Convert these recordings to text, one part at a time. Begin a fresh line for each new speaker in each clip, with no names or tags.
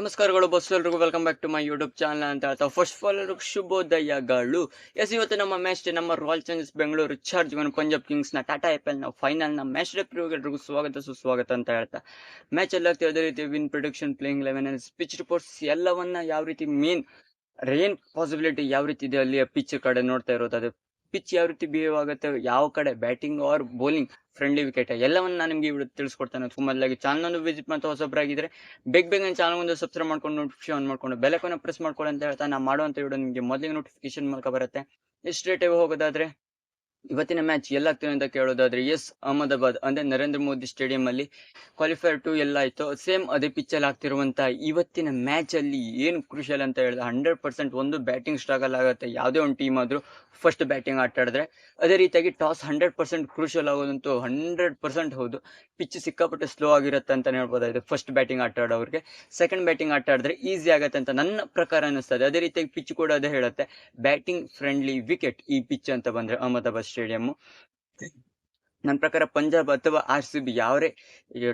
ನಮಸ್ಕಾರಗಳು ಬಸ್ ಎಲ್ರಿಗೂ. Welcome back to my YouTube channel ಅಂತ ಹೇಳ್ತಾ ಫಸ್ಟ್ ಆಫ್ ಆಲ್ ಎಲ್ರಿಗೂ ಶುಭೋದಯಗಳು. ಎಸ್ ಇವತ್ತು ನಮ್ಮ ಮ್ಯಾಚ್ ನಮ್ಮ ರಾಯಲ್ ಚಾಲೆಂಜರ್ಸ್ ಬೆಂಗಳೂರು ಚಾರ್ಜ್ ಪಂಜಾಬ್ ಕಿಂಗ್ಸ್ನ ಟಾಟಾ ಎಲ್ನ ಫೈನಲ್ನ ಮ್ಯಾಚ್ ಎಲ್ರಿಗೂ ಸ್ವಾಗತ, ಸುಸ್ವಾಗತ ಅಂತ ಹೇಳ್ತಾ. ಮ್ಯಾಚ್ ಎಲ್ಲ ಅದೇ ರೀತಿ win prediction playing eleven pitch reports ಎಲ್ಲವನ್ನ ಯಾವ ರೀತಿ ಮೇನ್ ರೇನ್ ಪಾಸಿಬಿಲಿಟಿ ಯಾವ ರೀತಿ ಇದೆ ಅಲ್ಲಿ ಪಿಚ್ ಕಡೆ ನೋಡ್ತಾ ಇರೋದು, ಅದು ಪಿಚ್ ಯಾವ ರೀತಿ ಬಿಹೇವ್ ಆಗುತ್ತೆ, ಯಾವ ಕಡೆ batting or bowling friendly wicket ಎಲ್ಲವನ್ನು ನಾನು ನಿಮಗೆ ಇವತ್ತು ತಿಳಿಸ್ಕೊಡ್ತಾನೆ. ಮೊದಲಾಗಿ ಚಾನಲ್ ವಿಸಿಟ್ ಮಾಡ್ತಾ ಹೊಸಬ್ರಾಗಿದ್ರೆ ಬೇಗ ಬೇಗ ಚಾನಲ್ ಒಂದು ಸಬ್ಸ್ಕ್ರೈಬ್ ಮಾಡ್ಕೊಂಡು ನೋಟಿಫಿಕೇಶನ್ ಆನ್ ಮಾಡ್ಕೊಂಡು ಬೆಲಕನ್ನು ಪ್ರೆಸ್ ಮಾಡ್ಕೊಳ್ಳಿ ಅಂತ ಹೇಳ್ತಾ ನಾನು ಮಾಡುವಂಥ ವಿಡಿಯೋ ನಿಮಗೆ ಮೊದಲಿಗೆ ನೋಟಿಫಿಕೇಶನ್ ಮೂಲಕ ಬರುತ್ತೆ. ಸ್ಟ್ರೇಟ್ ಹೋಗೋದಾದ್ರೆ ಇವತ್ತಿನ ಮ್ಯಾಚ್ ಎಲ್ಲಾಗ್ತದೆ ಅಂತ ಕೇಳೋದಾದ್ರೆ, ಎಸ್ ಅಹಮದಾಬಾದ್ ಅಂದ್ರೆ ನರೇಂದ್ರ ಮೋದಿ ಸ್ಟೇಡಿಯಂ ಅಲ್ಲಿ ಕ್ವಾಲಿಫೈರ್ ಟು ಎಲ್ಲ ಆಯ್ತು. ಸೇಮ್ ಅದೇ ಪಿಚ್ ಅಲ್ಲಿ ಆಗ್ತಿರುವಂತ ಇವತ್ತಿನ ಮ್ಯಾಚ್ ಅಲ್ಲಿ ಏನು ಕ್ರೂಷಿಯಲ್ ಅಂತ ಹೇಳಿದ್ರೆ ಹಂಡ್ರೆಡ್ ಪರ್ಸೆಂಟ್ ಒಂದು ಬ್ಯಾಟಿಂಗ್ ಸ್ಟ್ರಗಲ್ ಆಗುತ್ತೆ. ಯಾವುದೇ ಒಂದು ಟೀಮ್ ಆದ್ರೂ ಫಸ್ಟ್ ಬ್ಯಾಟಿಂಗ್ ಆಟ ಆಡಿದ್ರೆ ಅದೇ ರೀತಿಯಾಗಿ ಟಾಸ್ ಹಂಡ್ರೆಡ್ ಪರ್ಸೆಂಟ್ ಕ್ರೂಷಿಯಲ್ ಆಗೋದಂತೂ ಹಂಡ್ರೆಡ್ ಪರ್ಸೆಂಟ್ ಹೌದು. ಪಿಚ್ ಸಿಕ್ಕಾಪಟ್ಟೆ ಸ್ಲೋ ಆಗಿರುತ್ತೆ ಅಂತ ಹೇಳ್ಬೋದಾಗಿದೆ ಫಸ್ಟ್ ಬ್ಯಾಟಿಂಗ್ ಆಟ ಆಡೋರಿಗೆ. ಸೆಕೆಂಡ್ ಬ್ಯಾಟಿಂಗ್ ಆಟ ಆಡಿದ್ರೆ ಈಸಿ ಆಗುತ್ತೆ ಅಂತ ನನ್ನ ಪ್ರಕಾರ ಅನಿಸ್ತದೆ ಅದೇ ರೀತಿಯಾಗಿ ಪಿಚ್ ಕೂಡ ಅದೇ ಹೇಳುತ್ತೆ. ಬ್ಯಾಟಿಂಗ್ ಫ್ರೆಂಡ್ಲಿ ವಿಕೆಟ್ ಈ ಪಿಚ್ ಅಂತ ಬಂದ್ರೆ ಅಹಮದಾಬಾದ್ ಸ್ಟೇಡಿಯಂ. ನನ್ನ ಪ್ರಕಾರ ಪಂಜಾಬ್ ಅಥವಾ ಆರ್ ಸಿ ಬಿ ಯಾವರೇ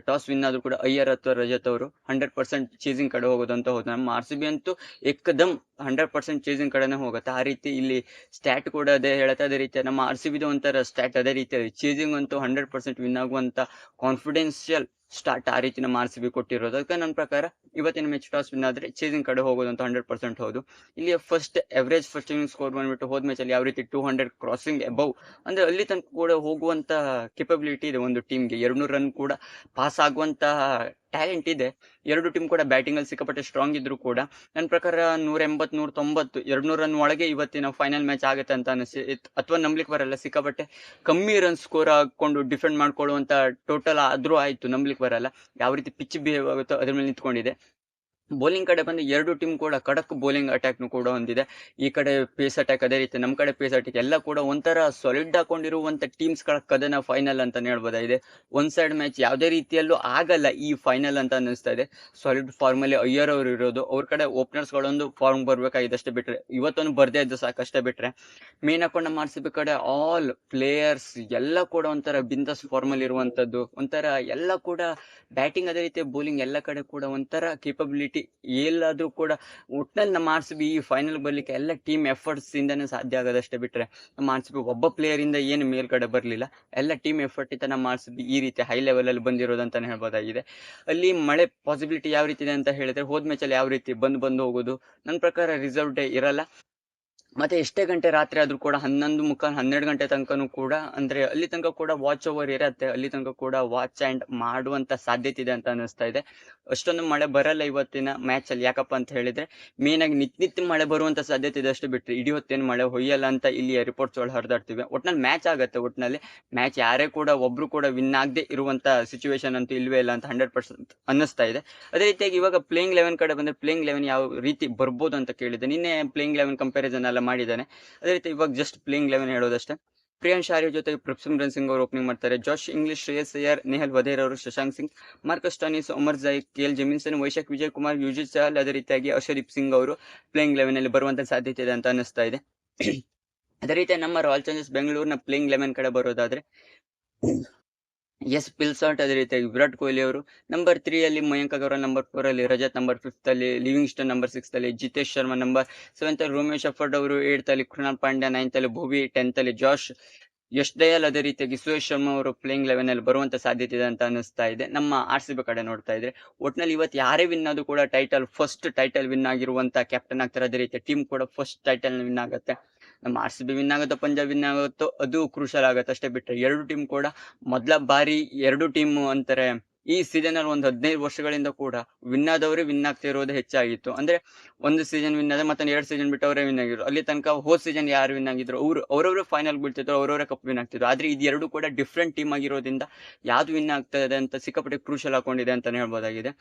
ಟಾಸ್ ವಿನ್ ಆದರೂ ಕೂಡ ಅಯ್ಯರ್ ಅಥವಾ ರಜತ್ ಅವರು ಹಂಡ್ರೆಡ್ ಪರ್ಸೆಂಟ್ ಚೇಸಿಂಗ್ ಕಡೆ ಹೋಗೋದು ಅಂತ ಹೋದ ನಮ್ಮ ಆರ್ ಸಿ ಬಿ ಅಂತೂ ಏಕದಮ್ ಹಂಡ್ರೆಡ್ ಪರ್ಸೆಂಟ್ ಚೇಸಿಂಗ್ ಕಡೆನೇ ಹೋಗುತ್ತೆ. ಆ ರೀತಿ ಇಲ್ಲಿ ಸ್ಟ್ಯಾಟ್ ಕೂಡ ಅದೇ ಹೇಳುತ್ತೆ. ಅದೇ ರೀತಿ ನಮ್ಮ ಆರ್ ಸಿ ಬಿದು ಒಂಥರ ಸ್ಟ್ಯಾಟ್ ಅದೇ ರೀತಿ ಚೇಸಿಂಗ್ ಅಂತೂ ಹಂಡ್ರೆಡ್ ಪರ್ಸೆಂಟ್ ವಿನ್ ಆಗುವಂಥ ಕಾನ್ಫಿಡೆನ್ಷಿಯಲ್ ಸ್ಟಾರ್ಟ್ ಆ ರೀತಿ ನಮ್ಮ ಆರ್ ಸಿ ಬಿ ಕೊಟ್ಟಿರೋದು. ಅದಕ್ಕೆ ನನ್ನ ಪ್ರಕಾರ ಇವತ್ತಿನ ಮ್ಯಾಚ್ ಟಾಸ್ ವಿನ್ ಆದರೆ ಚೇಸಿಂಗ್ ಕಡೆ ಹೋಗೋದು ಅಂತ ಹಂಡ್ರೆಡ್ ಪರ್ಸೆಂಟ್ ಹೌದು. ಇಲ್ಲಿ first average first inning score ಬಂದ್ಬಿಟ್ಟು ಹೋದ ಮ್ಯಾಚ್ ಅಲ್ಲಿ ಯಾವ ರೀತಿ ಟೂ ಹಂಡ್ರೆಡ್ ಕ್ರಾಸಿಂಗ್ ಅಬೌವ್ ಅಂದರೆ ಅಲ್ಲಿ ತನಕ ಕೂಡ ಹೋಗುವಂಥ ಕೆಪಬಿಲಿಟಿ ಇದೆ ಒಂದು ಟೀಮ್ಗೆ ಎರಡು ರನ್ ಕೂಡ ಪಾಸ್ ಆಗುವಂತಹ ಟ್ಯಾಲೆಂಟ್ ಇದೆ. ಎರಡು ಟೀಮ್ ಕೂಡ ಬ್ಯಾಟಿಂಗ್ ಅಲ್ಲಿ ಸಿಕ್ಕಾಪಟ್ಟೆ ಸ್ಟ್ರಾಂಗ್ ಇದ್ರು ಕೂಡ. ನನ್ನ ಪ್ರಕಾರ ನೂರ ಎಂಬತ್ ನೂರ ತೊಂಬತ್ತು ಎರಡು ನೂರ ರನ್ ಒಳಗೆ ಇವತ್ತಿನ ಫೈನಲ್ ಮ್ಯಾಚ್ ಆಗುತ್ತೆ ಅಂತ ಅನಿಸಿ, ಅಥವಾ ನಂಬ್ಲಿಕ್ಕೆ ಬರಲ್ಲ. ಸಿಕ್ಕಾಪಟ್ಟೆ ಕಮ್ಮಿ ರನ್ ಸ್ಕೋರ್ ಹಾಕೊಂಡು ಡಿಫೆಂಡ್ ಮಾಡ್ಕೊಳ್ಳುವಂತ ಟೋಟಲ್ ಆದ್ರೂ ಆಯ್ತು. ನಂಬ್ಲಿಕ್ಕೆ ಬರಲ್ಲ. ಯಾವ ರೀತಿ ಪಿಚ್ ಬಿಹೇವ್ ಆಗುತ್ತೋ ಅದ್ರ ಮೇಲೆ ನಿಂತ್ಕೊಂಡಿದೆ. ಬೌಲಿಂಗ್ ಕಡೆ ಬಂದು ಎರಡು ಟೀಮ್ ಕೂಡ ಖಡಕ್ ಬೌಲಿಂಗ್ ಅಟ್ಯಾಕ್ನು ಕೂಡ ಹೊಂದಿದೆ. ಈ ಕಡೆ ಪೇಸ್ ಅಟ್ಯಾಕ್ ಅದೇ ರೀತಿ ನಮ್ಮ ಕಡೆ ಪೇಸ್ ಅಟ್ಯಾಕ್ ಎಲ್ಲ ಕೂಡ ಒಂಥರ ಸಾಲಿಡ್ ಹಾಕೊಂಡಿರುವಂತ ಟೀಮ್ಸ್ಗಳ ಕದನ ಫೈನಲ್ ಅಂತ ಹೇಳ್ಬೋದಾಗಿದೆ ಒಂದ್ ಸೈಡ್ ಮ್ಯಾಚ್ ಯಾವುದೇ ರೀತಿಯಲ್ಲೂ ಆಗಲ್ಲ ಈ ಫೈನಲ್ ಅಂತ ಅನ್ನಿಸ್ತಾ ಇದೆ. ಸಾಲಿಡ್ ಫಾರ್ಮ್ ಅಲ್ಲಿ ಅಯ್ಯರ್ ಅವರು ಇರೋದು. ಅವ್ರ ಕಡೆ ಓಪನರ್ಸ್ ಗಳೊಂದು ಫಾರ್ಮ್ ಬರ್ಬೇಕಾಗಿದ್ದಷ್ಟೇ ಬಿಟ್ರೆ. ಇವತ್ತೊಂದು ಬರ್ದೇ ಇದ್ದು ಸಾಕಷ್ಟೇ ಬಿಟ್ರೆ. ಮೇನ್ ಹಾಕೊಂಡ ಮಾಡಿಸಬೇಕಾದ್ರೆ ಕಡೆ ಆಲ್ ಪ್ಲೇಯರ್ಸ್ ಎಲ್ಲ ಕೂಡ ಒಂಥರ ಬಿಂದಸ್ ಫಾರ್ಮ್ ಅಲ್ಲಿ ಇರುವಂತದ್ದು. ಒಂಥರ ಎಲ್ಲ ಕೂಡ ಬ್ಯಾಟಿಂಗ್ ಅದೇ ರೀತಿ ಬೌಲಿಂಗ್ ಎಲ್ಲ ಕಡೆ ಕೂಡ ಒಂಥರ ಕೇಪಬಿಲಿಟಿ ಎಲ್ಲಾದ್ರೂ ಕೂಡ ಒಟ್ನಲ್ಲಿ ನಮ್ಮ ಆರ್ ಸಿ ಬಿ ಈ ಫೈನಲ್ ಬರ್ಲಿಕ್ಕೆ ಎಲ್ಲ ಟೀಮ್ ಎಫರ್ಟ್ಸ್ ಇಂದಾನೆ ಸಾಧ್ಯ ಆಗೋದಷ್ಟೇ ಬಿಟ್ರೆ ನಮ್ಮ ಆರ್ ಸಿ ಬಿ ಒಬ್ಬ ಪ್ಲೇಯರಿಂದ ಏನು ಮೇಲ್ಗಡೆ ಬರಲಿಲ್ಲ. ಎಲ್ಲ ಟೀಮ್ ಎಫರ್ಟ್ ನಮ್ಮ ಆರ್ ಸಿ ಬಿ ಈ ರೀತಿ ಹೈ ಲೆವೆಲಲ್ಲಿ ಅಲ್ಲಿ ಬಂದಿರೋದಂತಾನೆ ಹೇಳ್ಬೋದಾಗಿದೆ. ಅಲ್ಲಿ ಮಳೆ ಪಾಸಿಬಿಲಿಟಿ ಯಾವ ರೀತಿ ಇದೆ ಅಂತ ಹೇಳಿದ್ರೆ ಹೋದ್ ಮ್ಯಾಚ್ ಅಲ್ಲಿ ಯಾವ ರೀತಿ ಬಂದು ಬಂದು ಹೋಗೋದು? ನನ್ನ ಪ್ರಕಾರ ರಿಸರ್ವ್ ಡೇ ಇರಲ್ಲ. ಮತ್ತೆ ಎಷ್ಟೇ ಗಂಟೆ ರಾತ್ರಿ ಆದ್ರೂ ಕೂಡ ಹನ್ನೊಂದು ಮುಖ ಹನ್ನೆರಡು ಗಂಟೆ ತನಕನೂ ಕೂಡ, ಅಂದ್ರೆ ಅಲ್ಲಿ ತನಕ ಕೂಡ ವಾಚ್ ಓವರ್ ಇರತ್ತೆ ಅಲ್ಲಿ ತನಕ ಕೂಡ ವಾಚ್ ಅಂಡ್ ಮಾಡುವಂತ ಸಾಧ್ಯತೆ ಇದೆ ಅಂತ ಅನಿಸ್ತಾ ಇದೆ. ಅಷ್ಟೊಂದು ಮಳೆ ಬರಲ್ಲ ಇವತ್ತಿನ ಮ್ಯಾಚ್ ಅಲ್ಲಿ, ಯಾಕಪ್ಪ ಅಂತ ಹೇಳಿದ್ರೆ ಮೇನ್ ಆಗಿ ನಿತ್ಯ ನಿತ್ಯ ಮಳೆ ಬರುವಂತ ಸಾಧ್ಯತೆ ಇದೆ ಅಷ್ಟು ಬಿಟ್ಟರೆ ಇಡೀ ಹೊತ್ತೇನು ಮಳೆ ಹೊಯ್ಯಲ್ಲ ಅಂತ ಇಲ್ಲಿ ರಿಪೋರ್ಟ್ಸ್ ಒಳಗೆ ಹರಿದಾಡ್ತಿವೆ. ಒಟ್ನಲ್ಲಿ ಮ್ಯಾಚ್ ಆಗುತ್ತೆ ಒಟ್ಟಿನಲ್ಲಿ ಮ್ಯಾಚ್ ಯಾರೇ ಕೂಡ ಒಬ್ರು ಕೂಡ ವಿನ್ ಆಗದೆ ಇರುವಂತ ಸಿಚುವೇಶನ್ ಅಂತೂ ಇಲ್ವೇ ಇಲ್ಲ ಅಂತ ಹಂಡ್ರೆಡ್ ಪರ್ಸೆಂಟ್ ಅನ್ನಿಸ್ತಾ ಇದೆ. ಅದೇ ರೀತಿಯಾಗಿ ಇವಾಗ ಪ್ಲೇಯಿಂಗ್ ಲೆವೆನ್ ಕಡೆ ಬಂದ್ರೆ ಪ್ಲೇಯಿಂಗ್ ಲೆವೆನ್ ಯಾವ ರೀತಿ ಬರ್ಬೋದು ಅಂತ ಕೇಳಿದೆ ನಿನ್ನೆ ಪ್ಲೇಯಿಂಗ್ ಲೆವೆನ್ ಕಂಪ್ಯಾರಿಸನ್ ಎಲ್ಲ ಮಾಡಿದ್ದಾನೆ. ಅದೇ ರೀತಿ ಇವಾಗ ಜಸ್ಟ್ ಪ್ಲೇಯಿಂಗ್ ಲೆವೆನ್ ಹೇಳೋದಷ್ಟೇ. ಪ್ರಿಯಾನ್ ಶಾರಿ ಜೊತೆಗೆ ಪ್ರಭ್ಸಿಮ್ರನ್ ಸಿಂಗ್ ಅವರು ಓಪನಿಂಗ್ ಮಾಡ್ತಾರೆ. ಜಾಶ್, ಇಂಗ್ಲಿಷ್, ಶ್ರೇಯಸ್ ಅಯ್ಯರ್, ನೆಹಲ್ ವಧೇರ್ ಅವರು, Shashank Singh, Marcus Stoinis Omarzai Kyle Jamieson Vyshak, Vijay Kumar, ಯುಜಿತ್ Chahal ಅದೇ ರೀತಿಯಾಗಿ ಅಶರೀಫ್ ಸಿಂಗ್ ಅವರು ಪ್ಲೇಯಿಂಗ್ ಲೆವೆನ್ ಅಲ್ಲಿ ಬರುವಂತ ಸಾಧ್ಯತೆ ಇದೆ ಅಂತ ಅನಿಸ್ತಾ ಇದೆ. ಅದೇ ರೀತಿ ನಮ್ಮ ರಾಯಲ್ ಚಾಲೆಂಜರ್ಸ್ ಬೆಂಗಳೂರಿನ ಪ್ಲೇಯಿಂಗ್ ಲೆವೆನ್ ಕಡೆ ಬರೋದಾದ್ರೆ ಎಸ್ ಪಿಲ್ಸಾಟ್ ಅದೇ ರೀತಿಯಾಗಿ ವಿರಾಟ್ ಕೊಹ್ಲಿ ಅವರು ನಂಬರ್ ತ್ರೀ ಅಲ್ಲಿ, ಮಯಾಂಕ್ ಅಗರ್ವಾಲ್ ನಂಬರ್ ಫೋರ್ ಅಲ್ಲಿ, ರಜತ್ ನಂಬರ್ ಫಿಫ್ತ್ ಅಲ್ಲಿ ಲಿವಿಂಗ್ಸ್ಟನ್ ನಂಬರ್ ಸಿಕ್ಸ್ ಅಲ್ಲಿ ಜಿತೇಶ್ ಶರ್ಮಾ ನಂಬರ್ ಸೆವೆಂತ್ ಅಲ್ಲಿ ರೋಮೇಶ್ ಅಫರ್ಡ್ ಅವರು ಏಟ್ ಅಲ್ಲಿ ಕೃಣಾಲ್ ಪಾಂಡ್ಯ ನೈನ್ತ್ ಅಲ್ಲಿ ಭುವಿ ಟೆಂತ್ ಅಲ್ಲಿ ಜಾಶ್ ಯಶ್ ದಯಾಲ್ ಅದೇ ರೀತಿಯಾಗಿ ಸುರೇಶ್ ಶರ್ಮಾ ಅವರು ಪ್ಲೇಯಿಂಗ್ ಲೆವೆನ್ ಅಲ್ಲಿ ಬರುವಂತ ಸಾಧ್ಯತೆ ಇದೆ ಅಂತ ಅನಿಸ್ತಾ ಇದೆ. ನಮ್ಮ ಆರ್ ಸಿ ಬಿ ಕಡೆ ನೋಡ್ತಾ ಇದ್ರೆ ಒಟ್ನಲ್ಲಿ ಇವತ್ತು ಯಾರೇ ವಿನ್ ಆದ್ರೂ ಕೂಡ ಟೈಟಲ್ ಫಸ್ಟ್ ಟೈಟಲ್ ವಿನ್ ಆಗಿರುವಂತ ಕ್ಯಾಪ್ಟನ್ ಆಗ್ತಾರೆ. ಅದೇ ರೀತಿ ಟೀಮ್ ಕೂಡ ಫಸ್ಟ್ ಟೈಟಲ್ ವಿನ್ ಆಗುತ್ತೆ. ನಮ್ಮ ಆರ್ ವಿನ್ ಆಗುತ್ತೋ ಪಂಜಾಬ್ ವಿನ್ ಆಗುತ್ತೋ ಅದು ಕ್ರೂಷಲ್ ಆಗುತ್ತೆ ಅಷ್ಟೇ ಬಿಟ್ಟರೆ ಎರಡು ಟೀಮ್ ಕೂಡ ಮೊದಲ ಬಾರಿ ಎರಡು ಟೀಮ್ ಅಂತಾರೆ. ಈ ಸೀಸನ್ ಅಲ್ಲಿ ಒಂದು ಹದಿನೈದು ವರ್ಷಗಳಿಂದ ಕೂಡ ವಿನ್ ಆದವರೇ ವಿನ್ ಆಗ್ತಾ ಇರೋದು ಹೆಚ್ಚಾಗಿತ್ತು. ಅಂದ್ರೆ ಒಂದು ಸೀಸನ್ ವಿನ್ ಆದ್ರೆ ಮತ್ತೆ ಎರಡು ಸೀಸನ್ ಬಿಟ್ಟು ಅವರೇ ವಿನ್ ಆಗಿದ್ರು. ಅಲ್ಲಿ ತನಕ ಹೋದ್ ಸೀಸನ್ ಯಾರು ವಿನ್ ಆಗಿದ್ರು? ಅವ್ರು, ಅವ್ರವ್ರೆ ಫೈನಲ್ ಬೀಳ್ತಿದ್ರು, ಅವರವರೇ ಕಪ್ ವಿನ್ ಆಗ್ತಿದ್ರು. ಆದ್ರೆ ಇದು ಎರಡು ಕೂಡ ಡಿಫ್ರೆಂಟ್ ಟೀಮ್ ಆಗಿರೋದ್ರಿಂದ ಯಾವ್ದು ವಿನ್ ಆಗ್ತಾ ಇದೆ ಅಂತ ಸಿಕ್ಕಾಪಟ್ಟೆ ಕ್ರೂಷಲ್ ಹಾಕೊಂಡಿದೆ ಅಂತಾನೆ ಹೇಳ್ಬೋದಾಗಿದೆ.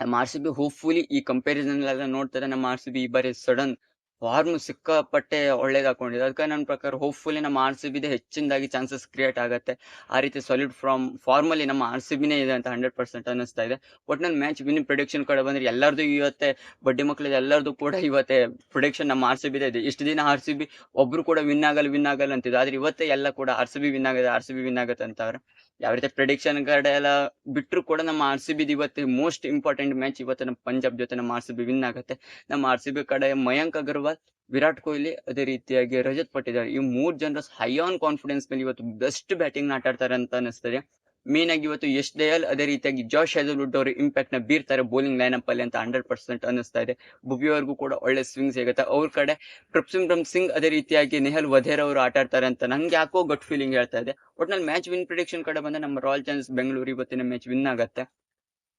ನಮ್ಮ ಆರ್ ಹೋಪ್ಫುಲಿ ಈ ಕಂಪ್ಯಾರಿಸನ್ ಎಲ್ಲ ನೋಡ್ತಾರೆ ನಮ್ಮ ಆರ್ ಈ ಬಾರಿ ಸಡನ್ ಫಾರ್ಮ್ ಸಿಕ್ಕಾಪಟ್ಟೆ ಒಳ್ಳೇದು ಹಾಕೊಂಡಿದೆ. ಅದಕ್ಕೆ ನನ್ನ ಪ್ರಕಾರ ಹೋಪ್ಫುಲಿ ನಮ್ಮ ಆರ್ ಸಿ ಬಿದೆ ಹೆಚ್ಚಿನದಾಗಿ ಚಾನ್ಸಸ್ ಕ್ರಿಯೇಟ್ ಆಗುತ್ತೆ. ಆ ರೀತಿ ಸಾಲಿಡ್ ಫ್ರಾಮ್ ಫಾರ್ಮಲ್ಲಿ ನಮ್ಮ ಆರ್ ಸಿ ಬಿನೇ ಇದೆ ಅಂತ ಹಂಡ್ರೆಡ್ ಪರ್ಸೆಂಟ್ ಅನ್ನಿಸ್ತಾ ಇದೆ. ನನ್ನ ಮ್ಯಾಚ್ ವಿನ್ ಪ್ರೊಡಿಕ್ಷನ್ ಕಡೆ ಬಂದರೆ ಎಲ್ಲರದು ಇವತ್ತೆ, ಬಡ್ಡಿ ಮಕ್ಕಳಿದೆ ಎಲ್ಲರದು ಕೂಡ ಇವತ್ತೆ ಪ್ರೊಡಿಕ್ಷನ್ ನಮ್ಮ ಆರ್ ಸಿ ಬಿದೆ ಇದೆ. ಇಷ್ಟು ದಿನ ಆರ್ ಸಿ ಬಿ ಒಬ್ರು ಕೂಡ ವಿನ್ ಆಗಲ್ಲ ವಿನ್ ಆಗಲ್ಲ ಅಂತಿದ್ರು. ಆದ್ರೆ ಇವತ್ತೇ ಎಲ್ಲ ಕೂಡ ಆರ್ ಸಿ ಬಿ ವಿನ್ ಆಗಿದೆ ಆರ್ ಸಿ ಬಿ ವಿನ್ ಆಗುತ್ತೆ ಅಂತವ್ರೆ. ಯಾವ ರೀತಿ ಪ್ರಿಡಿಕ್ಷನ್ ಕಡೆ ಎಲ್ಲ ಬಿಟ್ಟರು ಕೂಡ ನಮ್ಮ ಆರ್ ಸಿ ಬಿದು ಇವತ್ತು ಮೋಸ್ಟ್ ಇಂಪಾರ್ಟೆಂಟ್ ಮ್ಯಾಚ್ ಇವತ್ತು ನಮ್ಮ ಪಂಜಾಬ್ ಜೊತೆ ನಮ್ಮ ಆರ್ ಸಿ ಬಿ ವಿನ್ ಆಗುತ್ತೆ. ನಮ್ಮ ಆರ್ ಸಿ ಬಿ ಕಡೆ ಮಯಾಂಕ್ ಅಗರ್ವಾಲ್, ವಿರಾಟ್ ಕೊಹ್ಲಿ ಅದೇ ರೀತಿಯಾಗಿ ರಜತ್ ಪಟ್ಟಿದಾರ್. ಈ ಮೂರ್ ಜನರ ಹೈ ಆನ್ ಕಾನ್ಫಿಡೆನ್ಸ್ ಮೇಲೆ ಇವತ್ತು ಬೆಸ್ಟ್ ಬ್ಯಾಟಿಂಗ್ ಆಟ ಆಡ್ತಾರೆ ಅಂತ ಅನಿಸ್ತದೆ. ಮೇನ್ ಆಗಿ ಇವತ್ತು ಯಶ್ ದಯಾಲ್, ಅದೇ ರೀತಿಯಾಗಿ ಜಾಶ್ ಹೆಜಲ್ವುಡ್ ಅವರು ಇಂಪ್ಯಾಕ್ಟ್ನ ಬೀರ್ತಾರೆ ಬೌಲಿಂಗ್ ಲೈನ್ ಅಪ್ ಅಲ್ಲಿ ಅಂತ ಹಂಡ್ರೆಡ್ ಪರ್ಸೆಂಟ್ ಅನಿಸ್ತಾ ಇದೆ. ಬುಬಿಯವರೆಗೂ ಕೂಡ ಒಳ್ಳೆ ಸ್ವಿಂಗ್ ಸಿಗುತ್ತೆ. ಅವ್ರ ಕಡೆ ಪ್ರಪ್ಸಿಮ್ರಮ್ ಸಿಂಗ್ ಅದೇ ರೀತಿಯಾಗಿ ನೆಹಲ್ ವಧೇರ್ ಅವರು ಆಟ ಆಡ್ತಾರೆ ಅಂತ ನಂಗೆ ಯಾಕೋ ಗಟ್ ಫೀಲಿಂಗ್ ಹೇಳ್ತಾ ಇದೆ. ಒಟ್ನಲ್ಲಿ ಮ್ಯಾಚ್ ವಿನ್ ಪ್ರಿಡಿಕ್ಷನ್ ಕಡೆ ಬಂದ ನಮ್ಮ ರಾಯಲ್ ಚಾಲೆಂಜರ್ಸ್ ಬೆಂಗಳೂರು ಇವತ್ತಿನ ಮ್ಯಾಚ್ ವಿನ್ ಆಗತ್ತೆ.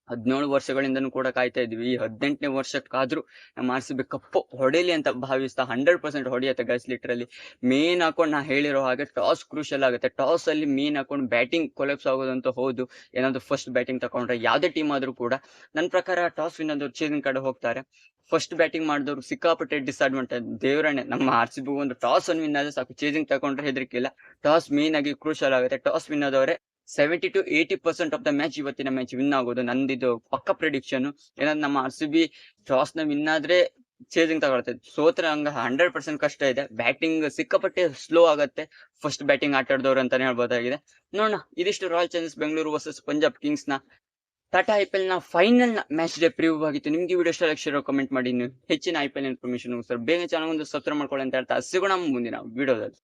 ಹದಿನೇಳು ವರ್ಷಗಳಿಂದನೂ ಕೂಡ ಕಾಯ್ತಾ ಇದ್ವಿ ಈ ಹದಿನೆಂಟನೇ ವರ್ಷಕ್ಕಾದ್ರೂ ನಮ್ಮ ಆರ್ ಸಿ ಬಿ ಕಪ್ಪು ಹೊಡೆಯಲಿ ಅಂತ ಭಾವಿಸ್ತಾ ಹಂಡ್ರೆಡ್ ಪರ್ಸೆಂಟ್ ಹೊಡೆಯುತ್ತೆ ಗೈಸ್ ಲಿಟ್ರಲ್ಲಿ ಮೇನ್ ಹಾಕೊಂಡು ನಾ ಹೇಳಿರೋ ಹಾಗೆ ಟಾಸ್ ಕ್ರೂಷಲ್ ಆಗುತ್ತೆ. ಟಾಸ್ ಅಲ್ಲಿ ಮೇನ್ ಹಾಕೊಂಡು ಬ್ಯಾಟಿಂಗ್ ಕೊಲೆಪ್ಸ್ ಆಗೋದಂತ ಹೌದು. ಏನಾದ್ರು ಫಸ್ಟ್ ಬ್ಯಾಟಿಂಗ್ ತಗೊಂಡ್ರೆ ಯಾವುದೇ ಟೀಮ್ ಆದ್ರೂ ಕೂಡ ನನ್ನ ಪ್ರಕಾರ ಟಾಸ್ ಆದವ್ರು ಚೇಸಿಂಗ್ ಕಡೆ ಹೋಗ್ತಾರೆ. ಫಸ್ಟ್ ಬ್ಯಾಟಿಂಗ್ ಮಾಡಿದವ್ರು ಸಿಕ್ಕಾಪಟ್ಟೆ ಡಿಸ್ಅಡ್ವಾಂಟೇಜ್ ದೇವರನ್ನೇ, ನಮ್ಮ ಆರ್ ಸಿ ಬಿ ಒಂದು ಟಾಸ್ ಅನ್ನು ವಿನ್ ಆದ್ರೆ ಸಾಕು. ಚೇಸಿಂಗ್ ತಗೊಂಡ್ರೆ ಹೆದರಿಕೆ ಇಲ್ಲ. ಟಾಸ್ ಮೇನ್ ಆಗಿ ಕ್ರೂಷಲ್ ಆಗುತ್ತೆ. Toss win ಆದವರೆ seventy two eighty percent of the match ಇವತ್ತಿನ ಮ್ಯಾಚ್ ವಿನ್ ಆಗೋದು ನಂದಿದು ಪಕ್ಕ ಪ್ರಿಡಿಕ್ಷನ್ ಏನಂದ್ರೆ ನಮ್ಮ ಆರ್ ಸಿ ಬಿ ಟಾಸ್ನ ವಿನ್ ಆದ್ರೆ ಚೇಸಿಂಗ್ ತಗೊಳ್ತದೆ. ಸೋತ್ರ ಹಂಗ ಹಂಡ್ರೆಡ್ ಪರ್ಸೆಂಟ್ ಕಷ್ಟ ಇದೆ. ಬ್ಯಾಟಿಂಗ್ ಸಿಕ್ಕಾಪಟ್ಟೆ ಸ್ಲೋ ಆಗುತ್ತೆ. ಫಸ್ಟ್ ಬ್ಯಾಟಿಂಗ್ ಆಟ ಆಡಿದವ್ರು ಅಂತಾನೆ ಹೇಳ್ಬೋದಾಗಿದೆ. ನೋಡೋಣ, ಇದಿಷ್ಟು Royal Challengers Bengaluru versus Punjab ಕಿಂಗ್ಸ್ನ Tata I P ನ ಫೈನಲ್ನ ಮ್ಯಾಚ್ ಡೇ ಪ್ರಿವ್ಯೂ ಆಗಿತ್ತು. ನಿಮ್ಗೆ ವಿಡಿಯೋ ಇಷ್ಟ ಲಕ್ಷ ಕಮೆಂಟ್ ಮಾಡಿ. ನೀವು ಹೆಚ್ಚಿನ I P L information sir ಬೇಗ ಚಾನಲ್ ಒಂದು ಸಬ್ಸ್ಕ್ರೈಬ್ ಮಾಡ್ಕೊಳ್ಳಿ ಅಂತ ಹೇಳ್ತಾ. ಸಿಗೋಣ ಮುಂದಿನ ವಿಡಿಯೋದಲ್ಲಿ